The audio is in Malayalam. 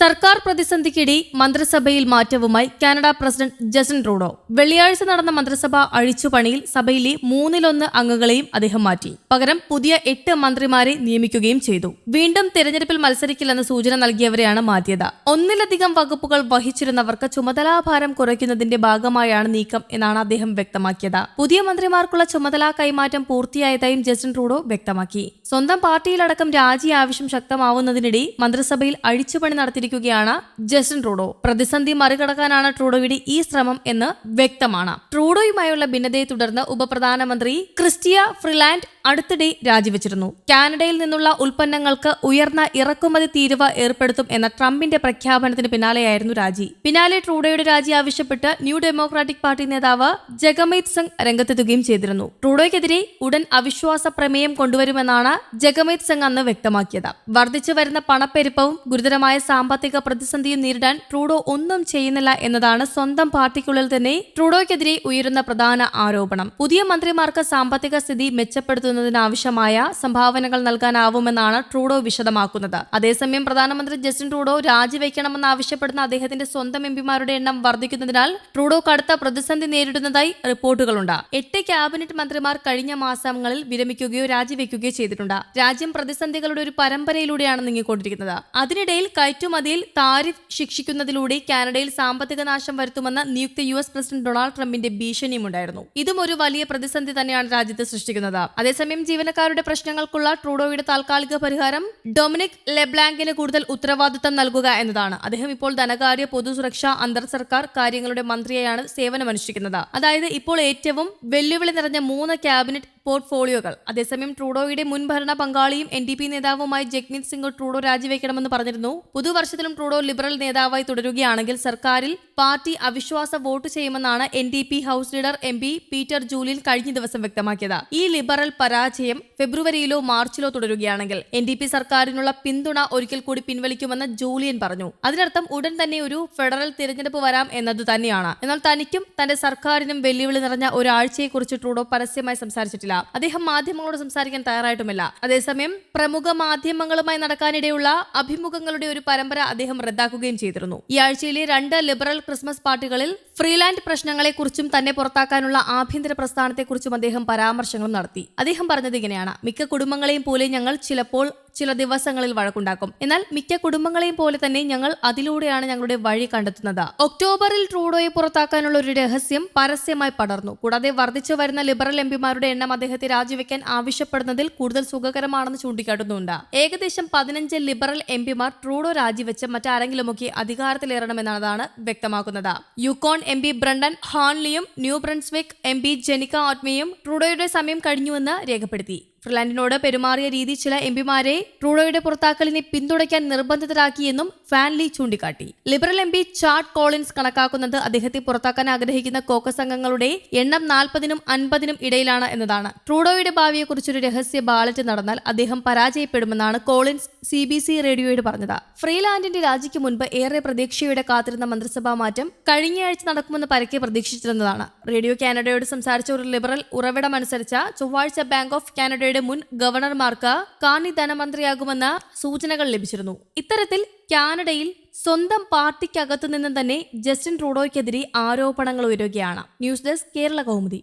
സർക്കാർ പ്രതിസന്ധിക്കിടെ മന്ത്രിസഭയിൽ മാറ്റവുമായി കാനഡ പ്രസിഡന്റ് ജസൻ ട്രൂഡോ. വെള്ളിയാഴ്ച നടന്ന മന്ത്രിസഭ അഴിച്ചുപണിയിൽ സഭയിലെ മൂന്നിലൊന്ന് അംഗങ്ങളെയും അദ്ദേഹം മാറ്റി. പകരം പുതിയ എട്ട് മന്ത്രിമാരെ നിയമിക്കുകയും ചെയ്തു. വീണ്ടും തെരഞ്ഞെടുപ്പിൽ മത്സരിക്കില്ലെന്ന സൂചന നൽകിയവരെയാണ് മാറ്റിയത്. ഒന്നിലധികം വകുപ്പുകൾ വഹിച്ചിരുന്നവർക്ക് ചുമതലാഭാരം കുറയ്ക്കുന്നതിന്റെ ഭാഗമായാണ് നീക്കം എന്നാണ് അദ്ദേഹം വ്യക്തമാക്കിയത്. പുതിയ മന്ത്രിമാർക്കുള്ള ചുമതലാ കൈമാറ്റം പൂർത്തിയായതായും ജസ്റ്റിൻ ട്രൂഡോ വ്യക്തമാക്കി. സ്വന്തം പാർട്ടിയിലടക്കം രാജി ആവശ്യം ശക്തമാവുന്നതിനിടെ മന്ത്രിസഭയിൽ അഴിച്ചുപണി നടത്തിയിരിക്കുകയാണ് ജസ്റ്റിൻ ട്രൂഡോ. പ്രതിസന്ധി മറികടക്കാനാണ് ട്രൂഡോയുടെ ഈ ശ്രമം എന്ന് വ്യക്തമാണ്. ട്രൂഡോയുമായുള്ള ഭിന്നതയെ തുടർന്ന് ഉപപ്രധാനമന്ത്രി ക്രിസ്റ്റിയ ഫ്രിലാൻഡ് അടുത്തിടെ രാജിവെച്ചിരുന്നു. കാനഡയിൽ നിന്നുള്ള ഉൽപ്പന്നങ്ങൾക്ക് ഉയർന്ന ഇറക്കുമതി തീരുവ ഏർപ്പെടുത്തും എന്ന ട്രംപിന്റെ പ്രഖ്യാപനത്തിന് പിന്നാലെയായിരുന്നു രാജി. പിന്നാലെ ട്രൂഡോയുടെ രാജി ആവശ്യപ്പെട്ട് ന്യൂ ഡെമോക്രാറ്റിക് പാർട്ടി നേതാവ് ജഗമീത് സിംഗ് രംഗത്തെത്തുകയും ചെയ്തിരുന്നു. ട്രൂഡോയ്ക്കെതിരെ ഉടൻ അവിശ്വാസ പ്രമേയം കൊണ്ടുവരുമെന്നാണ് ജഗമീത് സിംഗ് അന്ന് വ്യക്തമാക്കിയത്. വർദ്ധിച്ചു വരുന്ന പണപ്പെരുപ്പവും ഗുരുതരമായ സാമ്പത്തിക പ്രതിസന്ധിയും നേരിടാൻ ട്രൂഡോ ഒന്നും ചെയ്യുന്നില്ല എന്നതാണ് സ്വന്തം പാർട്ടിക്കുള്ളിൽ തന്നെ ട്രൂഡോയ്ക്കെതിരെ ഉയരുന്ന പ്രധാന ആരോപണം. പുതിയ മന്ത്രിമാർക്ക് സാമ്പത്തിക സ്ഥിതി മെച്ചപ്പെടുത്തുന്നതിനാവശ്യമായ സംഭാവനകൾ നൽകാനാവുമെന്നാണ് ട്രൂഡോ വിശദമാക്കുന്നത്. അതേസമയം പ്രധാനമന്ത്രി ജസ്റ്റിൻ ട്രൂഡോ രാജിവെക്കണമെന്ന് ആവശ്യപ്പെടുന്ന അദ്ദേഹത്തിന്റെ സ്വന്തം എംപിമാരുടെ എണ്ണം വർദ്ധിക്കുന്നതിനാൽ ട്രൂഡോ കടുത്ത പ്രതിസന്ധി നേരിടുന്നതായി റിപ്പോർട്ടുകളുണ്ട്. എട്ട് ക്യാബിനറ്റ് മന്ത്രിമാർ കഴിഞ്ഞ മാസങ്ങളിൽ വിരമിക്കുകയോ രാജിവെക്കുകയോ ചെയ്തിട്ടുണ്ട്. രാജ്യം പ്രതിസന്ധികളുടെ ഒരു പരമ്പരയിലൂടെയാണ് നീങ്ങിക്കൊണ്ടിരിക്കുന്നത്. അതിനിടയിൽ കയറ്റുമതിയിൽ താരിഫ് ശിക്ഷിക്കുന്നതിലൂടെ കാനഡയിൽ സാമ്പത്തിക നാശം വരുത്തുമെന്ന നിയുക്ത യു എസ് പ്രസിഡന്റ് ഡൊണാൾഡ് ട്രംപിന്റെ ഭീഷണിയുമുണ്ടായിരുന്നു. ഇതും ഒരു വലിയ പ്രതിസന്ധി തന്നെയാണ് രാജ്യത്ത് സൃഷ്ടിക്കുന്നത്. അതേസമയം ജീവനക്കാരുടെ പ്രശ്നങ്ങൾക്കുള്ള ട്രൂഡോയുടെ താൽക്കാലിക പരിഹാരം ഡൊമിനിക് ലെബ്ലാങ്കിന് കൂടുതൽ ഉത്തരവാദിത്തം നൽകുക എന്നതാണ്. അദ്ദേഹം ഇപ്പോൾ ധനകാര്യ പൊതുസുരക്ഷ അന്തർ സർക്കാർ കാര്യങ്ങളുടെ മന്ത്രിയായാണ് സേവനമനുഷ്ഠിക്കുന്നത്. അതായത് ഇപ്പോൾ ഏറ്റവും വെല്ലുവിളി നിറഞ്ഞ മൂന്ന് ക്യാബിനറ്റ് പോർട്ട്ഫോളിയോകൾ. അതേസമയം ട്രൂഡോയുടെ മുൻ ഭരണ പങ്കാളിയും എൻ ഡി പി നേതാവുമായി ജഗ്മീത് സിംഗ് ട്രൂഡോ രാജിവെക്കണമെന്ന് പറഞ്ഞിരുന്നു. പുതുവർഷത്തിലും ട്രൂഡോ ലിബറൽ നേതാവായി തുടരുകയാണെങ്കിൽ സർക്കാരിൽ പാർട്ടി അവിശ്വാസ വോട്ട് ചെയ്യുമെന്നാണ് N D P house leader M P Peter Julian കഴിഞ്ഞ ദിവസം വ്യക്തമാക്കിയത്. ഈ ലിബറൽ പരാജയം ഫെബ്രുവരിയിലോ മാർച്ചിലോ തുടരുകയാണെങ്കിൽ എൻ ഡി പി സർക്കാരിനുള്ള പിന്തുണ ഒരിക്കൽ കൂടി പിൻവലിക്കുമെന്ന് ജൂലിയൻ പറഞ്ഞു. അതിനർത്ഥം ഉടൻ തന്നെ ഒരു ഫെഡറൽ തിരഞ്ഞെടുപ്പ് വരാം എന്നത് തന്നെയാണ്. എന്നാൽ തനിക്കും തന്റെ സർക്കാരിനും വെല്ലുവിളി നിറഞ്ഞ ഒരാഴ്ചയെക്കുറിച്ച് ട്രൂഡോ പരസ്യമായി സംസാരിച്ചിട്ടില്ല. അദ്ദേഹം മാധ്യമങ്ങളോട് സംസാരിക്കാൻ തയ്യാറായിട്ടുമില്ല. അതേസമയം പ്രമുഖ മാധ്യമങ്ങളുമായി നടക്കാനിടയുള്ള അഭിമുഖങ്ങളുടെ ഒരു പരമ്പര അദ്ദേഹം റദ്ദാക്കുകയും ചെയ്തിരുന്നു. ഈ ആഴ്ചയിലെ രണ്ട് ലിബറൽ ക്രിസ്മസ് പാർട്ടികളിൽ ഫ്രീലാൻഡ് പ്രശ്നങ്ങളെക്കുറിച്ചും തന്നെ പുറത്താക്കാനുള്ള ആഭ്യന്തര പ്രസ്ഥാനത്തെക്കുറിച്ചും അദ്ദേഹം പരാമർശങ്ങളും നടത്തി. അദ്ദേഹം പറഞ്ഞത് ഇങ്ങനെയാണ്. മിക്ക കുടുംബങ്ങളെയും പോലെ ഞങ്ങൾ ചിലപ്പോൾ ചില ദിവസങ്ങളിൽ വഴക്കുണ്ടാക്കും. എന്നാൽ മിക്ക കുടുംബങ്ങളെയും പോലെ തന്നെ ഞങ്ങൾ അതിലൂടെയാണ് ഞങ്ങളുടെ വഴി കണ്ടെത്തുന്നത്. ഒക്ടോബറിൽ ട്രൂഡോയെ പുറത്താക്കാനുള്ള ഒരു രഹസ്യം പരസ്യമായി പടർന്നു. കൂടാതെ വർദ്ധിച്ചു വരുന്ന ലിബറൽ എംപിമാരുടെ എണ്ണം അദ്ദേഹത്തെ രാജിവെക്കാൻ ആവശ്യപ്പെടുന്നതിൽ കൂടുതൽ സുഖകരമാണെന്ന് ചൂണ്ടിക്കാട്ടുന്നുണ്ട്. ഏകദേശം പതിനഞ്ച് ലിബറൽ എംപിമാർ ട്രൂഡോ രാജിവെച്ച് മറ്റാരെങ്കിലുമൊക്കെ അധികാരത്തിലേറണമെന്നതാണ് വ്യക്തമാക്കുന്നത്. Yukon M P Brendan ഹാൺലിയും New Brunswick M P Jenica ആത്മയും ട്രൂഡോയുടെ സമയം കഴിഞ്ഞുവെന്ന് രേഖപ്പെടുത്തി. ഫിർലാൻഡിനോട് പെരുമാറിയ രീതി ചില എം പിമാരെ ട്രൂഡോയുടെ പുറത്താക്കലിനെ പിന്തുണയ്ക്കാൻ നിർബന്ധിതരാക്കിയെന്നും ഫാൻലി ചൂണ്ടിക്കാട്ടി. Liberal M P Chad Collins കണക്കാക്കുന്നത് അദ്ദേഹത്തെ പുറത്താക്കാൻ ആഗ്രഹിക്കുന്ന കോക്കസ് അംഗങ്ങളുടെ എണ്ണം നാൽപ്പതിനും അൻപതിനും ഇടയിലാണ് എന്നതാണ്. ട്രൂഡോയുടെ ഭാവിയെക്കുറിച്ചൊരു രഹസ്യ ബാലറ്റ് നടന്നാൽ അദ്ദേഹം പരാജയപ്പെടുമെന്നാണ് കോളിൻസ് സി ബി സി റേഡിയോയോട് പറഞ്ഞത്. ഫ്രീലാൻഡിന്റെ രാജിക്ക് മുൻപ് ഏറെ പ്രതീക്ഷയോടെ കാത്തിരുന്ന മന്ത്രിസഭാ മാറ്റം കഴിഞ്ഞയാഴ്ച നടക്കുമെന്ന് പരക്കെ പ്രതീക്ഷിച്ചിരുന്നതാണ്. റേഡിയോ കാനഡയോട് സംസാരിച്ച ഒരു ലിബറൽ ഉറവിടമനുസരിച്ച ചൊവ്വാഴ്ച ബാങ്ക് ഓഫ് കാനഡയുടെ മുൻ ഗവർണർമാർക്ക് കാണി ധനമന്ത്രിയാകുമെന്ന സൂചനകൾ ലഭിച്ചിരുന്നു. ഇത്തരത്തിൽ കാനഡയിൽ സ്വന്തം പാർട്ടിക്കകത്തു നിന്നും തന്നെ ജസ്റ്റിൻ ട്രൂഡോയ്ക്കെതിരെ ആരോപണങ്ങൾ ഉയരുകയാണ്. News desk Kerala Kaumudi.